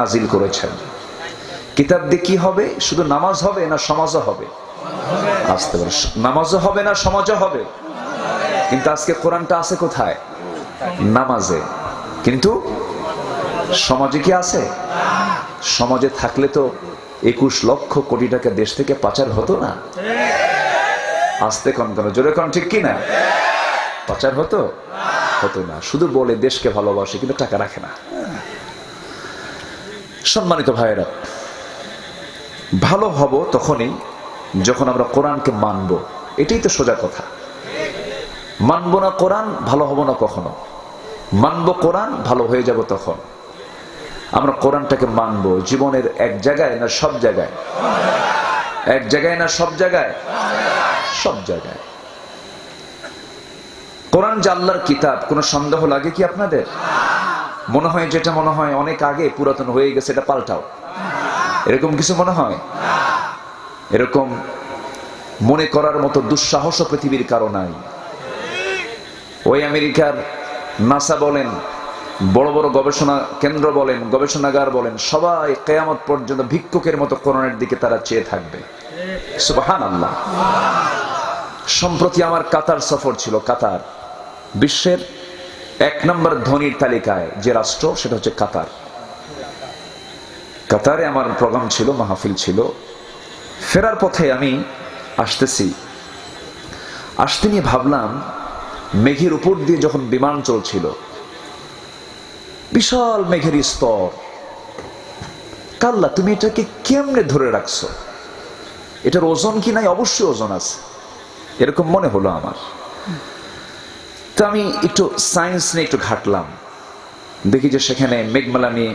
নাজিল করেছেন। কিতাব দিয়ে কি হবে? শুধু নামাজ হবে না সমাজও হবে? আসতে পারে। নামাজও হবে না সমাজও হবে? কিন্তু আজকে কোরআনটা আছে কোথায়? নামাজে। কিন্তু সমাজে কি আছে? সমাজে থাকলে তো একুশ লক্ষ কোটি টাকা দেশ থেকে পাচার হতো না। আসতে কন কেন? জোরে কন, ঠিক কি না পাচার হতো? হতো না। শুধু বলে দেশকে ভালোবাসে, কিন্তু টাকা রাখে না। সম্মানিত ভাইয়েরা, ভালো হব তখনই যখন আমরা কোরআনকে মানব। এটাই তো সোজা কথা। মানব না কোরআন, ভালো হব না কখনো? মানব কোরআন, ভালো হয়ে যাব তখন। আমরা কোরআনটাকে মানব জীবনের এক জায়গায় না সব জায়গায়? এক জায়গায় না সব জায়গায়? সব জায়গায়। কোরআন যে আল্লাহর কিতাব, কোনো সন্দেহ লাগে কি আপনাদের? মনে হয় যেটা মনে হয় অনেক আগে পুরাতন হয়ে গেছে, এটা পাল্টাও। এরকম কিছু মনে হয়? এরকম মনে করার মতো দুঃসাহস পৃথিবীর কারও নাই। ওই আমেরিকার নাসা বলেন, বড় বড় গবেষণা কেন্দ্র বলেন, গবেষণাগার বলেন, সবাই কেয়ামত পর্যন্ত ভিক্ষুকের মতো করোনার দিকে তারা চেয়ে থাকবে। সুবাহান আল্লাহ সম্প্রতি আমার কাতার সফর ছিল, কাতার। বিশ্বের এক নম্বর ধনির তালিকায় যে রাষ্ট্র, সেটা হচ্ছে কাতার। কাতারে আমার প্রোগ্রাম ছিল, মাহফিল ছিল। ফেরার পথে আমি আসতেছি। আসতে নিয়ে ভাবলাম, মেঘের উপর দিয়ে যখন বিমান চলছিল, বিশাল মেঘের স্তর। কাল্লা, তুমি এটাকে কেমনে ধরে রাখছো? এটার ওজন কি নাই? অবশ্যই ওজন আছে। এরকম মনে হলো আমার। তো আমি একটু সায়েন্স নিয়ে একটু ঘাটলাম। দেখি যে সেখানে মেঘমালা নিয়ে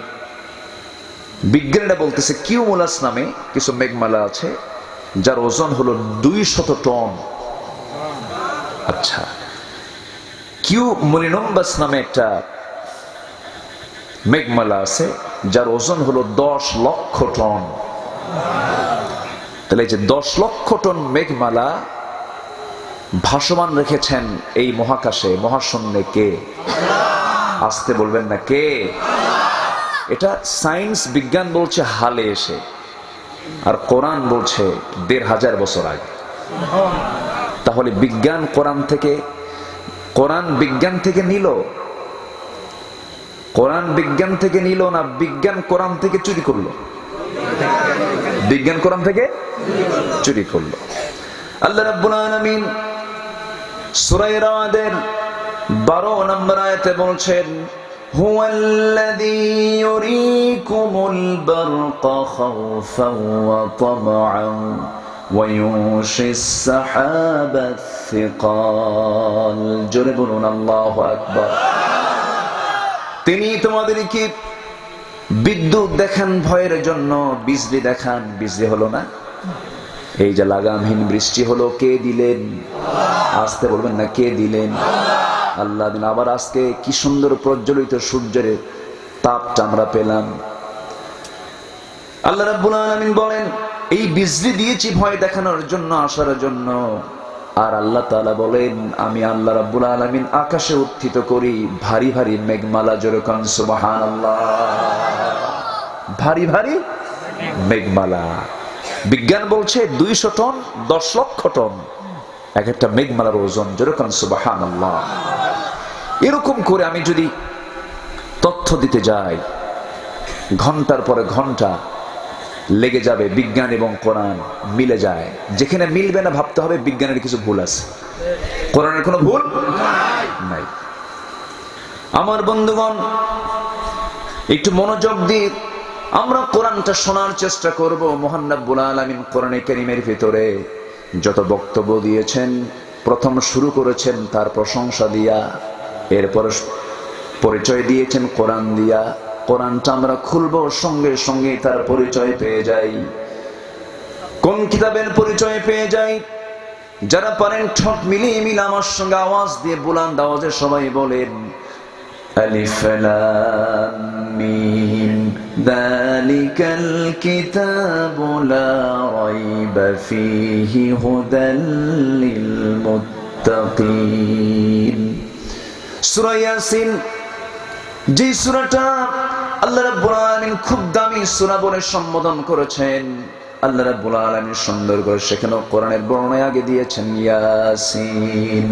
বিজ্ঞানীরা বলতেছে কিউমুলাস নামে কিছু মেঘমালা আছে, যার ওজন হলো দুই শত টন। আচ্ছা কিউ মলিনম্বাস নামে একটা মেঘমালা আছে, যার ওজন হলো দশ লক্ষ টন। তাহলে যে দশ লক্ষ টন মেঘমালা ভাসমান রেখেছেন এই মহাকাশে মহাশূন্যে কে? আসতে বলবেন না কে? এটা সায়েন্স বিজ্ঞান বলছে হালে এসে, আর কোরআন বলছে দেড় হাজার বছর আগে। তাহলে বিজ্ঞান কোরআন থেকে, কোরআন বিজ্ঞান থেকে নিল? কোরআন বিজ্ঞান থেকে নিল না বিজ্ঞান কোরআন থেকে চুরি করল? বিজ্ঞান কোরআন থেকে চুরি করল। আল্লাহ রাব্বুল আলামিন সূরা রাদের 12 নম্বর আয়াতে বলছেন هو الذي يريكم البرق خوفا وطمعا وينشي السحاب الثقال জোরে বলুন আল্লাহু আকবার তিনি তোমাদেরকে বিদ্যুৎ দেখান ভয়ের জন্য বিজলি দেখান বিজলি হলো না এই যে লাগামহীন বৃষ্টি হলো, কে দিলেন? আসতে বলবেন না, কে দিলেন? আল্লাহ দিন আবার আজকে কি সুন্দর প্রজ্বলিত সূর্যের তাপটা আমরা পেলাম। আল্লাহ রাব্বুল আলামিন বলেন, এই বিজলি দিয়েছি ভয় দেখানোর জন্য, আসার জন্য। আর আল্লাহ তাআলা বলেন, আমি আল্লাহ রাব্বুল আলামিন আকাশে উত্থিত করি, ভারী ভারী মেঘমালা যেরকম, সুবহানাল্লাহ। ভারী ভারী মেঘমালা। বিজ্ঞান বলছে দুইশো টন, দশ লক্ষ টন। এক একটা মেঘমালার ওজন, যেরকম সুবাহান এরকম করে আমি যদি তথ্য দিতে যাই, ঘণ্টার পরে ঘণ্টা লেগে যাবে, বিজ্ঞান এবং কোরআন মিলে যায়। যেখানে মিলবে না ভাবতে হবে, বিজ্ঞানের কিছু ভুল আছে। কোরআনের কোনো ভুল নাই। আমার বন্ধুগণ, একটু মনোযোগ দিয়ে আমরা কোরআনটা শোনার চেষ্টা করব মহান আলমিন কোরআনে কেরিমের ভিতরে। যত বক্তব্য দিয়েছেন, প্রথম শুরু করেছেন, তার প্রশংসা দিয়া, এরপর পরিচয় দিয়েছেন কোরআন দিয়া। কোরআনটা আমরা খুলব, সঙ্গে সঙ্গে তার পরিচয় পেয়ে যাই। কোন কিতাবের পরিচয় পেয়ে যাই? যারা পারেন ঠক মিলিয়ে মিল আমার সঙ্গে আওয়াজ দিয়ে বুলান আওয়াজে সবাই বলেন, আলিফ ذلك الكتاب لا ريب فيه هدى للمتقين سورة ياسين যে সুরাটা আল্লাহ রাব্বুল আলামিন খুব দামি সূরা বলে সম্বোধন করেছেন আল্লাহ রাব্বুল আলামিন সুন্দর করে সেখানেও কোরআনের বর্ণনা আগে দিয়েছেন ইয়াসিন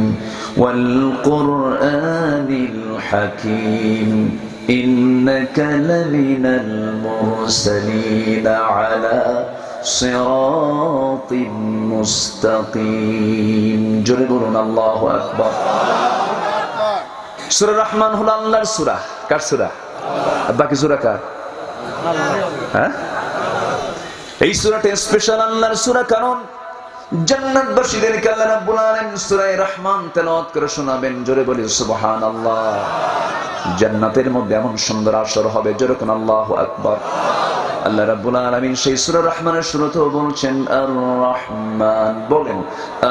ওয়াল কুরআনিল হাকিম লামিনাল মুরসালিন আলা সিরাতিন মুস্তাকিম জোরে বলুন, আল্লাহু আকবার। সূরা রহমান হলো আল্লাহর সূরা। কার সূরা? বাকি সূরা কার? হ্যাঁ? এই সূরাটা স্পেশাল আল্লাহর সূরা, কারণ জান্নাতবাসীদেরকে আল্লাহ রাব্বুল আলামিন সূরা রহমান তেলাওয়াত করে শোনাবেন জোরে বলি সুবহানাল্লাহ জান্নাতের মধ্যে এমন সুন্দর আসর হবে জোরে কোন আল্লাহু আকবার আল্লাহ রাব্বুল আলামিন সেই সূরা রহমানের শুরুতেও বলছেন আর রহমান বলেন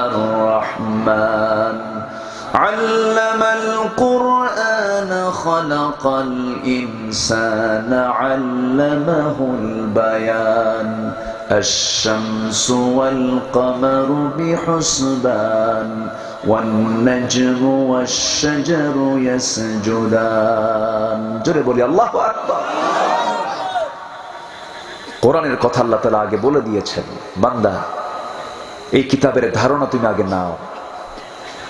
আর রহমান علم القرآن خلق الإنسان علمه البيان الشمس والقمر بحسبان والنجم والشجر يسجدان جري بولي الله أكبر কোরআনের কথা আল্লাহ তালা আগে বলে দিয়েছেন বান্দা এই কিতাবের ধারণা তুমি আগে নাও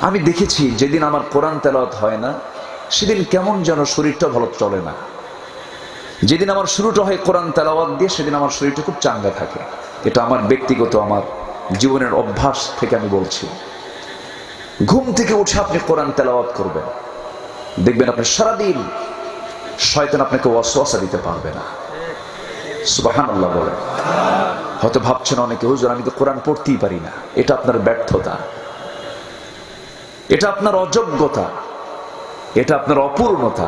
আমি দেখেছি যেদিন আমার কোরআন তেলাওয়াত হয় না সেদিন কেমন যেন শরীরটা ভালো চলে না যেদিন আমার শুরুটা হয় কোরআন তেলাওয়াত দিয়ে, সেদিন আমার শরীরটা খুব চাঙ্গা থাকে। এটা আমার ব্যক্তিগত, আমার জীবনের অভ্যাস থেকে আমি বলছি। ঘুম থেকে উঠে আপনি কোরআন তেলাওয়াত করবেন। দেখবেন আপনি সারাদিন শয়তান আপনাকে ওয়াসওয়াসা দিতে পারবে না। সুবাহান আল্লাহ বলে হয়তো ভাবছেন অনেকে, হুজুর, আমি তো কোরআন পড়তেই পারি না। এটা আপনার ব্যর্থতা। এটা আপনার অযোগ্যতা। এটা আপনার অপূর্ণতা।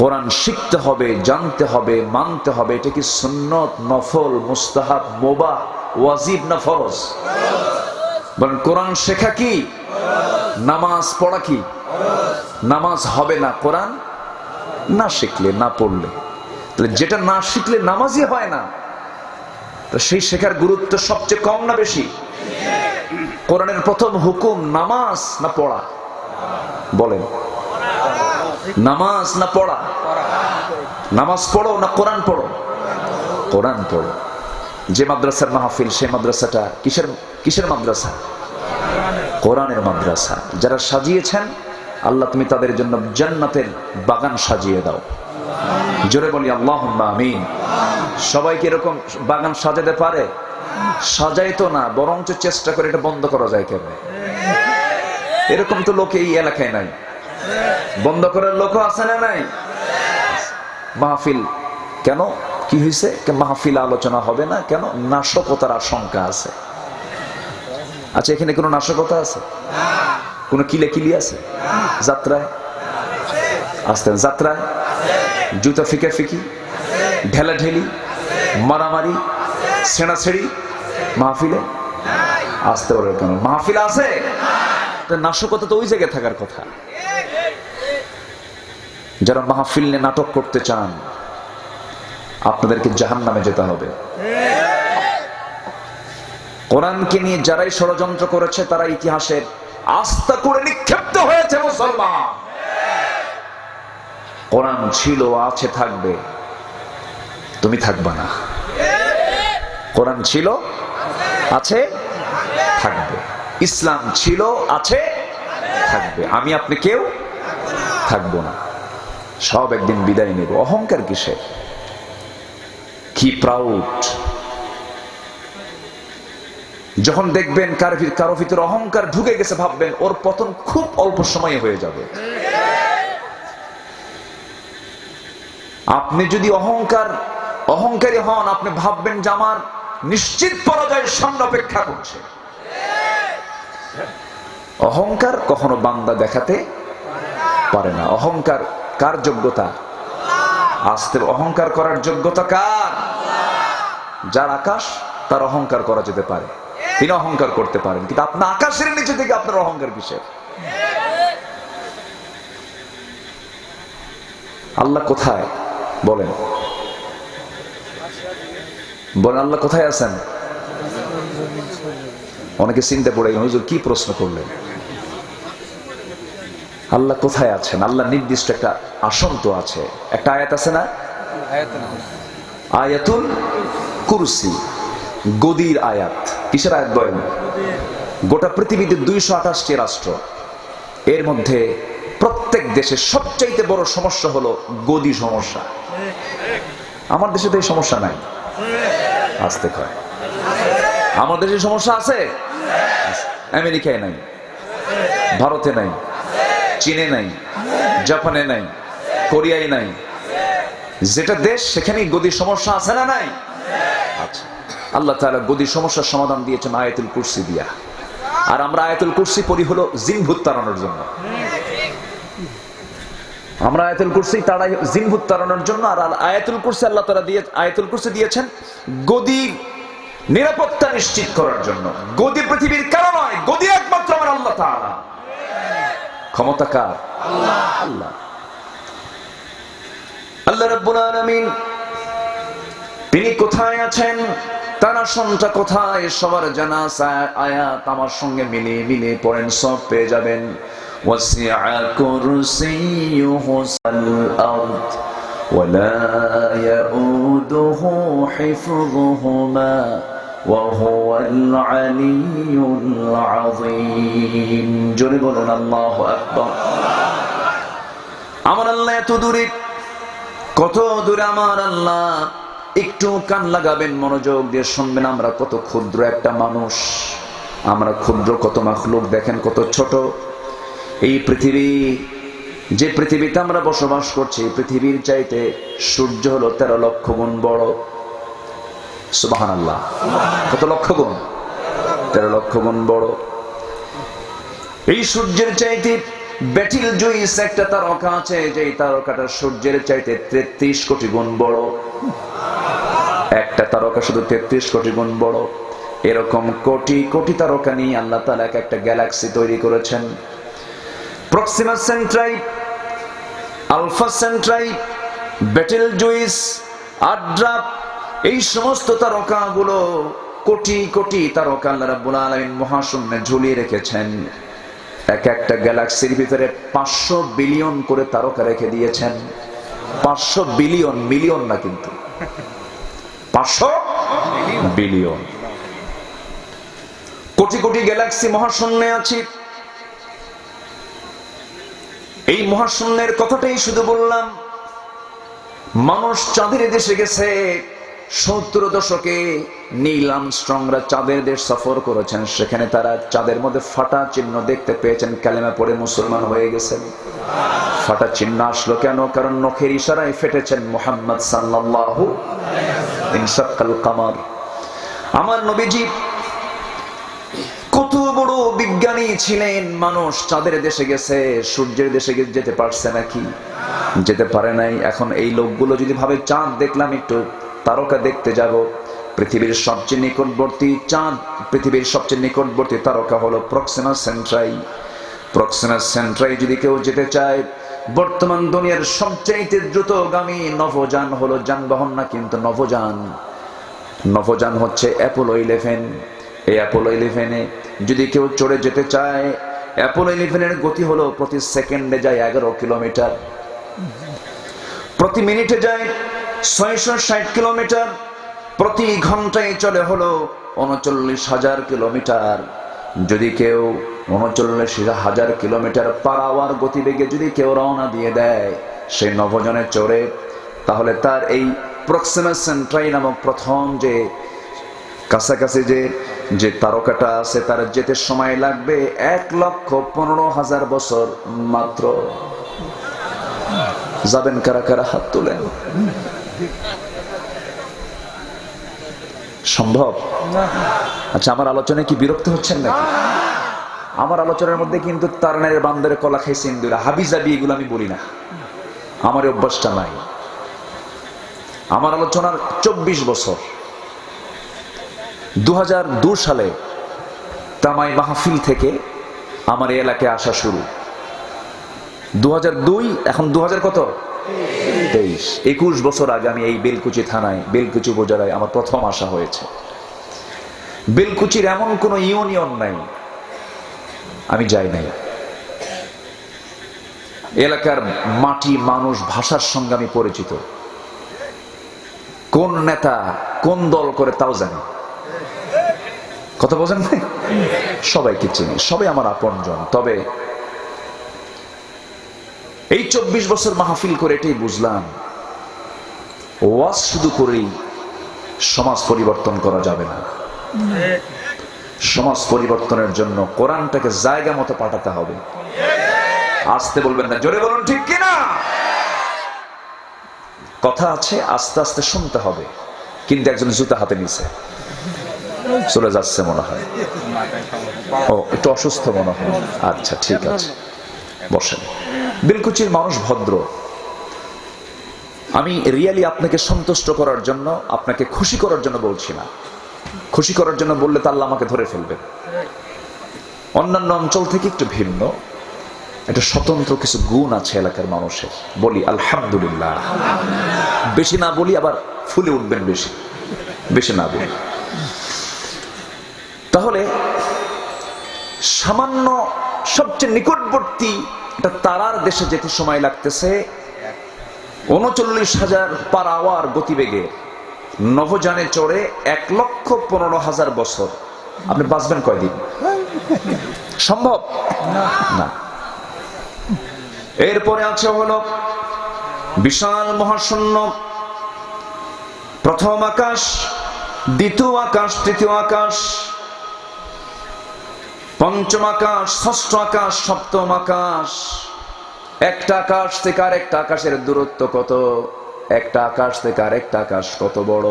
কোরআন শিখতে হবে, জানতে হবে, মানতে হবে। এটা কি সুন্নত, নফল, মুস্তাহাব মোবা ওয়াজিব না ফরজ? বলেন, কোরআন শেখা কি? নামাজ পড়া কি? নামাজ হবে না কোরআন? না শিখলে, না পড়লে। তাহলে যেটা না শিখলে নামাজই হয় না। তো সেই শেখার গুরুত্ব সবচেয়ে কম না বেশি? কোরআনের প্রথম হুকুম নামাজ না পড়া? বলেন। নামাজ না পড়া? নামাজ পড়ো না কোরআন পড়ো? কোরআন পড়ো। যে মাদ্রাসার মাহফিল সে মাদ্রাসাটা কিসের কিসের মাদ্রাসা? কোরআনের মাদ্রাসা। যারা সাজিয়েছেন, আল্লাহ তুমি তাদের জন্য জান্নাতের বাগান সাজিয়ে দাও। জোরে বলি আল্লাহ আমিন। সবাইকে এরকম বাগান সাজাতে পারে? সাজাইতো না, বরঞ্চ চেষ্টা করে এটা বন্ধ করা যায় কেমনে এরকম তো লোক এই এলাকায় নাই। বন্ধ করার লোক আছে না নাই? মাহফিল। কেন? কি হয়েছে মাহফিল আলোচনা হবে না? কেন? নাশকতার আশঙ্কা আছে। আচ্ছা এখানে কোনো নাশকতা আছে? কোনো কিলে কিলি আছে? যাত্রায়? আসতেন, যাত্রায়? জুতা ফিকে ফিকি ঢেলা ঢেলি মারামারি? ছেঁড়া ছেড়ি মাহফিলে? আসতে পারে কেন? মাহফিল আছে? নাশকতা তো ওই জায়গায় থাকার কথা। যারা মাহফিল নিয়ে নাটক করতে চান, আপনাদেরকে জাহান নামে যেতে হবে। কোরআনকে নিয়ে যারাই ষড়যন্ত্র করেছে, তারা ইতিহাসের আস্থা করে নিক্ষিপ্ত হয়েছে মুসলমান। কোরআন ছিল, আছে, থাকবে। তুমি থাকবা না। কোরআন ছিল, আছে, থাকবে। ইসলাম ছিল, আছে, থাকবে। আমি, আপনি কেউ? থাকব না। সব একদিন বিদায় নেব। অহংকার কিসে কি প্রাউড যখন দেখবেন কার ভি- কারও ভিতরে অহংকার ঢুকে গেছে, ভাববেন ওর পতন খুব অল্প সময়ে হয়ে যাবে। আপনি যদি অহংকার, অহংকারী হন, আপনি ভাববেন যে আমার নিশ্চিত পরাজয় সামনে অপেক্ষা করছে। অহংকার কখনো বান্দা দেখাতে পারে না। অহংকার কার যোগ্যতা? আস্তে অহংকার করার যোগ্যতা কার? যার আকাশ, তার অহংকার করা যেতে পারে। তিনি অহংকার করতে পারেন, কিন্তু আপনার আকাশের নিচে থেকে আপনার অহংকার কিসের? আল্লাহ কোথায়? বলেন। বলেন, আল্লাহ কোথায় আছেন? অনেকে চিন্তা পড়ে হুজুর কি প্রশ্ন করলেন? আল্লাহ কোথায় আছেন? আল্লাহ নির্দিষ্ট একটা আসন তো আছে। একটা আয়াত আছে না? আয়াতুল কুরসি। গদির আয়াত। কিসের আয়াত বলেন? গোটা পৃথিবীতে দুইশো আঠাশটি রাষ্ট্র। এর মধ্যে প্রত্যেক দেশে সবচাইতে বড় সমস্যা হলো গদি সমস্যা। আমার দেশে তো এই সমস্যা নাই। আসতে কয়। আমার দেশে সমস্যা আছে? আমেরিকায় নাই। ভারতে নাই। চীনে নাই, জাপানে নাই, কোরিয়ায় নাই। যেটা দেশ, সেখানেই গদির সমস্যা আছে না নাই? আচ্ছা। আল্লাহ তাআলা গদির সমস্যার সমাধান দিয়েছেন আয়াতুল কুরসি দিয়া। আর আমরা আয়াতুল কুরসি পড়ি হলো জিনভূত তাড়ানোর জন্য। আমরা আয়াতুল কুরসি তাড়াই, জিনভূত তাড়ানোর জন্য, আর আয়াতুল কুরসি আল্লাহ তাআলা দিয়ে, আয়াতুল কুরসি দিয়েছেন গদি নিরাপত্তা নিশ্চিত করার জন্য। গদি পৃথিবীর কারণ নয়, গদি একমাত্র আমার আল্লাহ তাআলা। ক্ষমতা কার আল্লাহ আল্লাহ রাব্বুল আলামিন তিনি কোথায় আছেন তার আসনটা কোথায় সবার জানা আছে। আয়াত আমার সঙ্গে মিলে মিলে পড়েন সব পেয়ে যাবেন وسع كرسيه الأرض ولا يؤوده حفظهما وهو العلي العظيم জোরে বলুন আল্লাহ আকবার আমার আল্লাহ এত দূরে কত দূরে আমার আল্লাহ একটু কান লাগাবেন মনোযোগ দিয়ে শুনবেন আমরা কত ক্ষুদ্র একটা মানুষ আমরা ক্ষুদ্র কত মাখলুক দেখেন কত ছোট এই পৃথিবী যে পৃথিবীতে আমরা বসবাস করছি এই পৃথিবীর চাইতে সূর্য হলো তেরো লক্ষ গুণ বড় সুবাহান আল্লাহ কত লক্ষ গুণ? তেরো লক্ষ গুণ বড়। এই সূর্যের চাইতে ব্যাটিল জুইস একটা তারকা আছে যে তারকাটা সূর্যের চাইতে তেত্রিশ কোটি গুণ বড়। একটা তারকা শুধু তেত্রিশ কোটি গুণ বড়। এরকম কোটি কোটি তারকা নিয়ে আল্লাহ তালা এক একটা গ্যালাক্সি তৈরি করেছেন। Proxima Centauri Alpha Centauri Betelgeuse আড্রাপ এই সমস্ত তারকাগুলো কোটি কোটি তারকা আল্লাহ রাব্বুল আলামিন মহাশূন্যে ঝুলিয়ে রেখেছেন। এক একটা গ্যালাক্সির ভিতরে পাঁচশো বিলিয়ন করে তারকা রেখে দিয়েছেন। পাঁচশো বিলিয়ন, মিলিয়ন না কিন্তু। পাঁচশো বিলিয়ন। কোটি কোটি গ্যালাক্সি মহাশূন্যে আছে। এই মহাশূন্যের কথাটাই শুধু বললাম, মানুষ চাঁদের দেশে গেছে। সত্তর দশকে নীল আমস্ট্রংরা চাঁদের দেশ সফর করেছেন। সেখানে তারা চাঁদের মধ্যে ফাটা চিহ্ন দেখতে পেয়েছেন। কালেমা পড়ে মুসলমান হয়ে গেছেন। ফাটা চিহ্ন আসলো কেন? কারণ নখের ইশারায় ফেটেছেন মোহাম্মদ সাল্লাল্লাহু ইনসাক্কাল কামার। আমার নবীজি কত বড় বিজ্ঞানী ছিলেন। মানুষ চাঁদের দেশে গেছে, সূর্যের দেশে যেতে পারছে নাকি? যেতে পারে নাই। এখন এই লোকগুলো যদি ভাবে চাঁদ দেখলাম একটু তারকা দেখতে যাব। পৃথিবীর সবচেয়ে নিকটবর্তী চাঁদ, পৃথিবীর সবচেয়ে নিকটবর্তী তারকা হলো প্রক্সিমা সেন্ট্রাই প্রক্সিমা সেন্ট্রাই যদি কেউ যেতে চায়, বর্তমান দুনিয়ার সবচাইতে দ্রুতগামী নভোযান হলো যানবাহন না কিন্তু নভোযান। নভোযান হচ্ছে অ্যাপোলো ইলেভেন এই অ্যাপোলো ইলেভেনে যদি কেউ চড়ে যেতে চায় অ্যাপোলো ইলেভেনের গতি হলো প্রতি সেকেন্ডে যায় এগারো কিলোমিটার। প্রতি মিনিটে যায় ছয়শো ষাট কিলোমিটার, প্রতি ঘন্টায় চলে হলো উনচল্লিশ হাজার কিলোমিটার। যদি কেউ উনচল্লিশ হাজার কিলোমিটার পার আওয়ার গতিবেগে যদি কেউ রওনা দিয়ে দেয় সেই নভোজনে চড়ে তাহলে তার এই প্রক্সিমা সেন্ট্রাই নামক প্রথম যে কাছাকাছি যে যে তারকাটা আছে, তার যেতে সময় লাগবে এক লক্ষ পনেরো হাজার বছর মাত্র। যাবেন কারা কারা হাত তোলেন? সম্ভব? আচ্ছা আমার আলোচনায় কি বিরক্ত হচ্ছেন নাকি? আমার আলোচনার মধ্যে কিন্তু তারনের বান্দরে কলা খাইছে ইন্দুরা হাবিজাবি এগুলো আমি বলি না। আমার অভ্যাসটা নাই। আমার আলোচনার চব্বিশ বছর। দু সালে তামাই মাহফিল থেকে আমার এলাকায় আসা শুরু। এখন দু হাজার কত? তেইশ। একুশ বছর আগে আমি এই বেলকুচি থানায়, বেলকুচি উপজেলায় আমার প্রথম আসা হয়েছে। বেলকুচির এমন কোন ইউনিয়ন নাই, আমি যাই নাই। এলাকার মাটি মানুষ ভাষার সঙ্গে আমি পরিচিত। কোন নেতা, কোন দল করে তাও জানি। কথা ভাই সবাইকে চিনি, সবাই আমার আপনজন। তবে এই চব্বিশ বছর মাহফিল করে এটাই বুঝলাম। ওয়াজ শুধু করেই সমাজ পরিবর্তন করা যাবে না। সমাজ পরিবর্তনের জন্য কোরআনটাকে জায়গা মতো পাঠাতে হবে। আসতে বলবেন না, জোরে বলুন ঠিক কিনা? কথা আছে, আস্তে আস্তে শুনতে হবে। কিন্তু একজন জুতা হাতে নিছে। চলে যাচ্ছে মনে হয়। ও, একটু অসুস্থ মনে হয়। আচ্ছা ঠিক আছে। বসেন। বিলকুচির মানুষ ভদ্র। আমি রিয়ালি আপনাকে সন্তুষ্ট করার জন্য, আপনাকে খুশি করার জন্য বলছি না। খুশি করার জন্য বললে তো আল্লাহ আমাকে ধরে ফেলবে। অন্যান্য অঞ্চল থেকে একটু ভিন্ন। একটা স্বতন্ত্র কিছু গুণ আছে এলাকার মানুষের। বলি, আলহামদুলিল্লাহ। বেশি না বলি আবার ফুলে উঠবেন বেশি। বেশি না বলি। তাহলে সামান্য সবচেয়ে নিকটবর্তী একটা তারার দেশে যেতে সময় লাগতেছে। উনচল্লিশ হাজার পার আওয়ার গতিবেগে নভোযানে চড়ে এক লক্ষ পনেরো হাজার বছর। আপনি বাঁচবেন কয়দিন? সম্ভব? না। এরপরে আছে হলো বিশাল মহাশূন্য, প্রথম আকাশ, দ্বিতীয় আকাশ, তৃতীয় আকাশ পঞ্চম আকাশ, ষষ্ঠ আকাশ, সপ্তম আকাশ। একটা আকাশ থেকে আর একটা আকাশের দূরত্ব কত? একটা আকাশ থেকে আর একটা আকাশ কত বড়?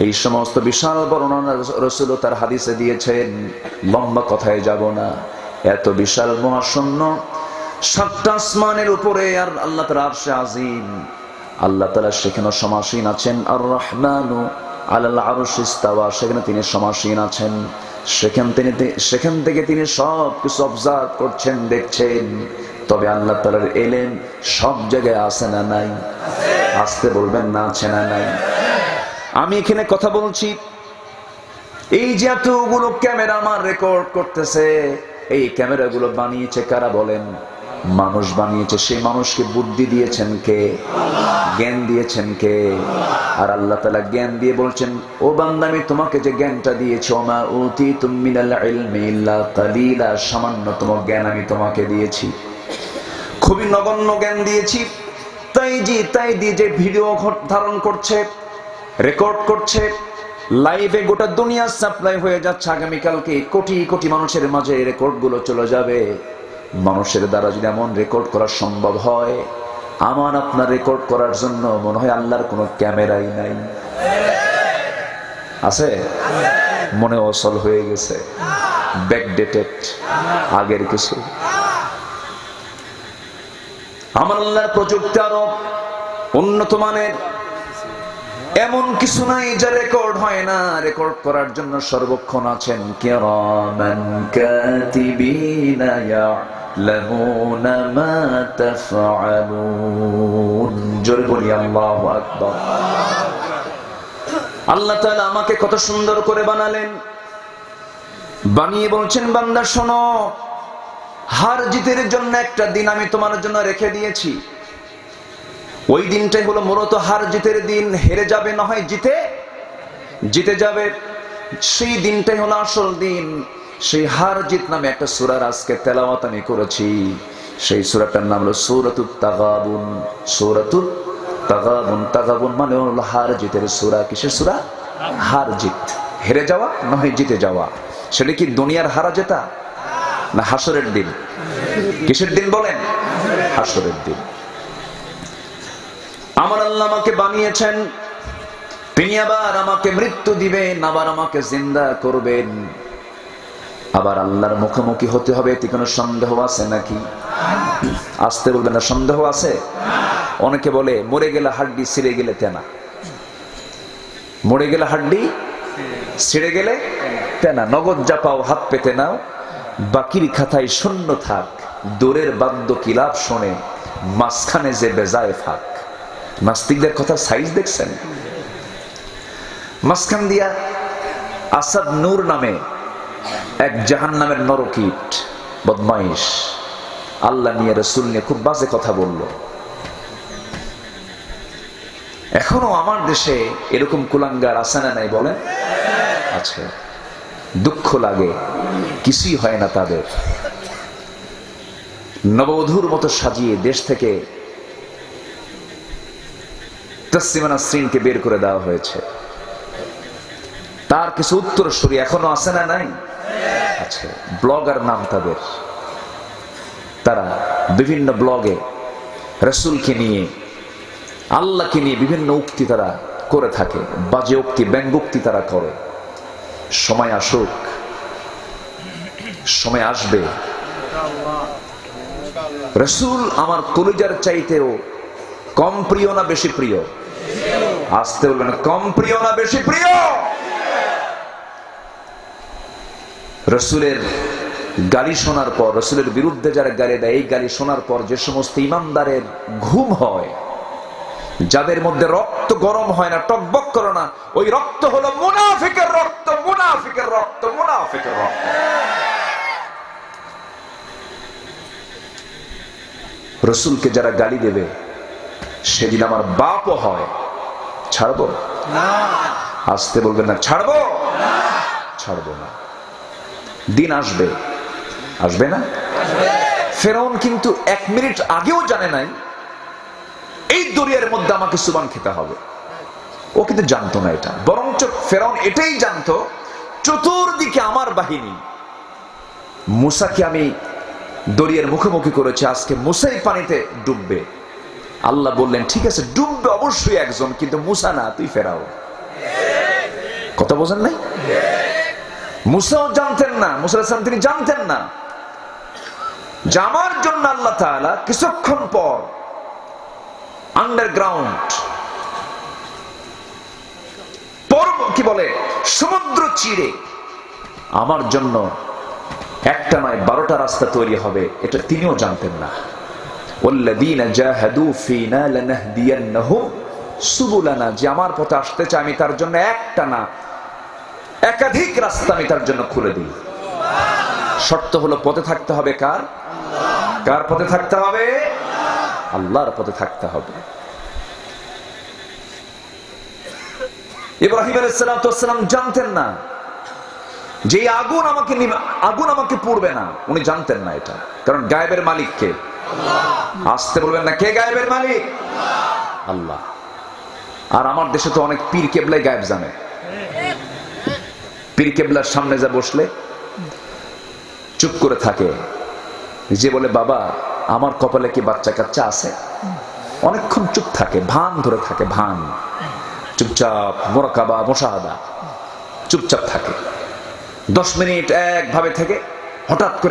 এই সমস্ত বিশাল বর্ণনা রসুল তার হাদিসে দিয়েছেন, লম্বা কথায় যাব না। এত বিশাল মহাশূন্য, সাতটা আসমানের উপরে আর আল্লাহ তালা আরশে আজিম। আল্লাহ তালা সেখানে সমাসীন আছেন। আর রহমানু আল্লাহ আরও ইস্তাওয়া, সেখানে তিনি সমাসীন আছেন। সেখান তিনি সেখান থেকে তিনি সব কিছু অবজার্ভ করছেন, দেখছেন। তবে আল্লাহ তালার এলেন সব জায়গায় আছে না নাই? আসতে বলবেন না আছে না নাই? আমি এখানে কথা বলছি, এই যে এতগুলো ক্যামেরা আমার রেকর্ড করতেছে, এই ক্যামেরাগুলো বানিয়েছে কারা বলেন? মানুষ বানিয়েছে, সেই মানুষকে বুদ্ধি দিয়েছেন কে? জ্ঞান দিয়েছেন কে? আর আল্লাহ তালা জ্ঞান দিয়ে বলছেন, ও বান্দামি তোমাকে যে জ্ঞানটা দিয়েছি ইলমি ইল্লা কালিলা সামান্যতম জ্ঞান আমি তোমাকে দিয়েছি। খুবই নগণ্য জ্ঞান দিয়েছি। তাই জি, তাই দিয়ে যে ভিডিও ধারণ করছে, রেকর্ড করছে, লাইভে গোটা দুনিয়া সাপ্লাই হয়ে যাচ্ছে আগামীকালকে। কোটি কোটি মানুষের মাঝে রেকর্ডগুলো চলে যাবে। মানুষের দ্বারা যদি এমন রেকর্ড করা সম্ভব হয় আমার আপনার রেকর্ড করার জন্য মনে হয় আল্লাহর কোনো ক্যামেরাই নাই। আছে? মনে অসল হয়ে গেছে। ব্যাকডেটেড আগের কিছু। আমার আল্লাহর প্রযুক্তি আরও উন্নত মানের। এমন কিছু নাই যা রেকর্ড হয় না। রেকর্ড করার জন্য সর্বক্ষণ আছেন কিরামান কাতিবিনা বলি, আল্লাহু আমাকে কত সুন্দর করে বানালেন। বানিয়ে বলছেন, বান্দা, শোনো, হার জিতের জন্য একটা দিন আমি তোমার জন্য রেখে দিয়েছি। ওই দিনটাই হলো মূলত হার জিতের দিন। হেরে যাবে, না হয় জিতে জিতে যাবে। সেই দিনটাই হলো আসল দিন। সেই হার জিত নামে একটা সুরার আজকে তেলাওয়াত আমি করেছি। সেই সুরাটার নাম হলো সৌরতুত তাগাবুন। সৌরতুত তাগাবুন। তাগাবুন মানে হলো হার জিতের সুরা। কিসের সুরা? হার জিত হেরে যাওয়া নয় জিতে যাওয়া। সেটা কি দুনিয়ার হারা জেতা? না হাসরের দিন? কিসের দিন বলেন? হাসরের দিন। আমার আল্লাহ আমাকে বানিয়েছেন। তিনি আবার আমাকে মৃত্যু দিবেন, আবার আমাকে জিন্দা করবেন। আবার আল্লাহর মুখোমুখি হতে হবে, এতে কোনো সন্দেহ আছে নাকি? আসতে বলবেন না, সন্দেহ আছে? অনেকে বলে, মরে গেলে হাড্ডি, ছিঁড়ে গেলে তেনা। মরে গেলে হাড্ডি, ছিঁড়ে গেলে তেনা। নগদ যা পাও, হাত পেতে নাও। বাকির খাতায় শূন্য থাক। দূরের বাদ্য কিলাপ শোনে, মাঝখানে যে বেজায় ফাঁক। নাস্তিকদের কথা সাইজ দেখছেন? মাঝখান দিয়া আসাদ নূর নামে এক জাহান নামের নরকীট, বদমাইশ। আল্লাহ নিয়ে রসুল নিয়ে খুব বাজে কথা বলল। এখনও আমার দেশে এরকম কুলাঙ্গার আছে না নাই বলেন? আছে। দুঃখ লাগে, কিছুই হয় না তাদের। নববধূর মতো সাজিয়ে দেশ থেকে তসলিমানা শ্রীনকে বের করে দেওয়া হয়েছে। তার কিছু উত্তরসূরি এখনও আছে না নাই? আছে। ব্লগার নাম তাদের। তারা বিভিন্ন ব্লগে রসুলকে নিয়ে, আল্লাহকে নিয়ে বিভিন্ন উক্তি তারা করে থাকে। বাজে উক্তি ব্যঙ্গোক্তি তারা করে। সময় আসুক, সময় আসবে। রসুল আমার কলিজার চাইতেও কম প্রিয় না বেশি প্রিয়? আসতে বলবেন, কম প্রিয় না বেশি প্রিয়? রসুলের গালি শোনার পর রসুলের বিরুদ্ধে যারা গালি দেয় এই গালি শোনার পর যে সমস্ত ইমানদারের ঘুম হয় যাদের মধ্যে রক্ত গরম হয় না টকবক করে না ওই রক্ত হলো মুনাফিকের রক্ত মুনাফিকের রক্ত মুনাফিকের রক্ত। রসুলকে যারা গালি দেবে সেদিন আমার বাপও হয়। ছাড়বো? না। আসতে বলবেন না ছাড়বো? ছাড়বো না। দিন আসবে। আসবে না? ফেরাউন কিন্তু এক মিনিট আগেও জানে নাই, এই দরিয়ার মধ্যে আমাকে সুবান খেতে হবে। ও কিন্তু জানতো না এটা। বরঞ্চ ফেরাউন এটাই জানতো, চতুর্দিকে আমার বাহিনী। মুসাকে আমি দরিয়ার মুখোমুখি করেছি, আজকে মুসাই পানিতে ডুববে। আল্লাহ বললেন, ঠিক আছে, ডুববে অবশ্যই একজন, কিন্তু মুসা না, তুই ফেরাও। কথা বোঝেন নাই? মুসাও জানতেন না মুসাল্লাম তিনি জানতেন না। জামার জন্য আল্লাহ তালা কিছুক্ষণ পর আন্ডারগ্রাউন্ড কি বলে, সমুদ্র চিড়ে আমার জন্য একটা নয়, বারোটা রাস্তা তৈরি হবে, এটা তিনিও জানতেন না। যে আমার পথে আসতে চাই আমি তার জন্য একটা না একাধিক রাস্তা আমি তার জন্য খুলে দিই। শর্ত হলো পথে থাকতে হবে কার? কার পথে থাকতে হবে? আল্লাহর পথে থাকতে হবে। ইব্রাহিম আলাইসালাম জানতেন না। যে আগুন আমাকে আগুন আমাকে পড়বে না উনি জানতেন না এটা। কারণ গায়েবের মালিক কে? আসতে বলবেন না কে গায়েবের মালিক? আল্লাহ। আর আমার দেশে তো অনেক পীর কেবলাই গায়েব জানে। পীর কেবলার সামনে যা বসলে, চুপ করে থাকে। যে বলে, বাবা, আমার কপালে কি বাচ্চা কাচ্চা আছে? অনেকক্ষণ চুপ থাকে, ভান ধরে থাকে, ভান। চুপচাপ, মোরাকাবা, মোশাহাদা। চুপচাপ থাকে। দশ মিনিট একভাবে থেকে হঠাৎ করে